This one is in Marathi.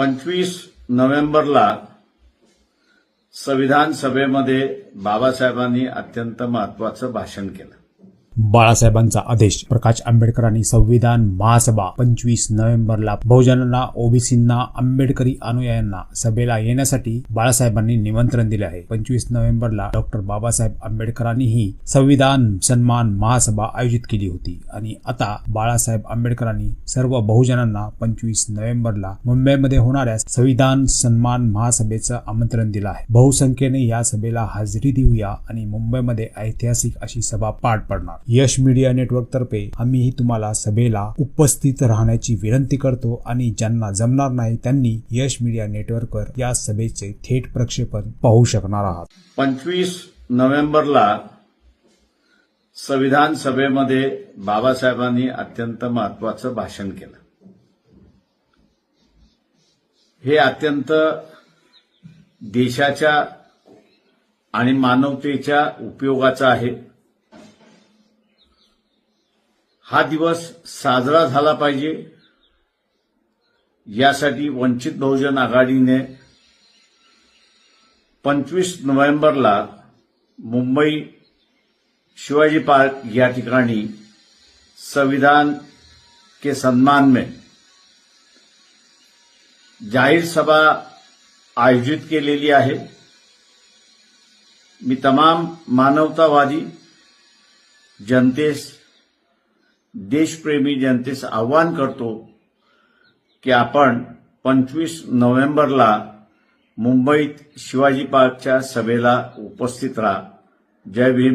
पंचवीस नोव्हेंबरला संविधान सभेमध्ये बाबासाहेबांनी अत्यंत महत्वाचं भाषण केलं. बाळासाहेबांचा आदेश. प्रकाश आंबेडकरांनी संविधान महासभा पंचवीस नोव्हेंबरला बहुजनांना ओबीसींना आंबेडकरी अनुयायांना सभेला येण्यासाठी बाळासाहेबांनी निमंत्रण दिले आहे. पंचवीस नोव्हेंबरला डॉक्टर बाबासाहेब आंबेडकरांनीही संविधान सन्मान महासभा आयोजित केली होती. आणि आता बाळासाहेब आंबेडकरांनी सर्व बहुजनांना पंचवीस नोव्हेंबरला मुंबईमध्ये होणाऱ्या संविधान सन्मान महासभेचं आमंत्रण दिलं आहे. बहुसंख्येने या सभेला हजेरी देऊया आणि मुंबईमध्ये ऐतिहासिक अशी सभा पार पडणार. यश मीडिया नेटवर्कतर्फे आम्हीही तुम्हाला सभेला उपस्थित राहण्याची विनंती करतो आणि ज्यांना जमणार नाही त्यांनी यश मीडिया नेटवर्कवर या सभेचे थेट प्रक्षेपण पाहू शकणार आहात. पंचवीस नोव्हेंबरला संविधान सभेमध्ये बाबासाहेबांनी अत्यंत महत्वाचं भाषण केलं. हे अत्यंत देशाच्या आणि मानवतेच्या उपयोगाचं आहे. हा दिवस साजरा झाला पाहिजे. यासाठी वंचित बहुजन आघाडीने पंचवीस नोव्हेंबरला मुंबई शिवाजी पार्क या ठिकाणी संविधान के सम्मान में जाहीर सभा आयोजित केलेली आहे. मी तमाम मानवतावादी जनतेस देशप्रेमी जनतेस आवाहन करतो की आपण पंचवीस नोव्हेंबरला मुंबईत शिवाजी पार्कच्या सभेला उपस्थित राहा. जय भीम.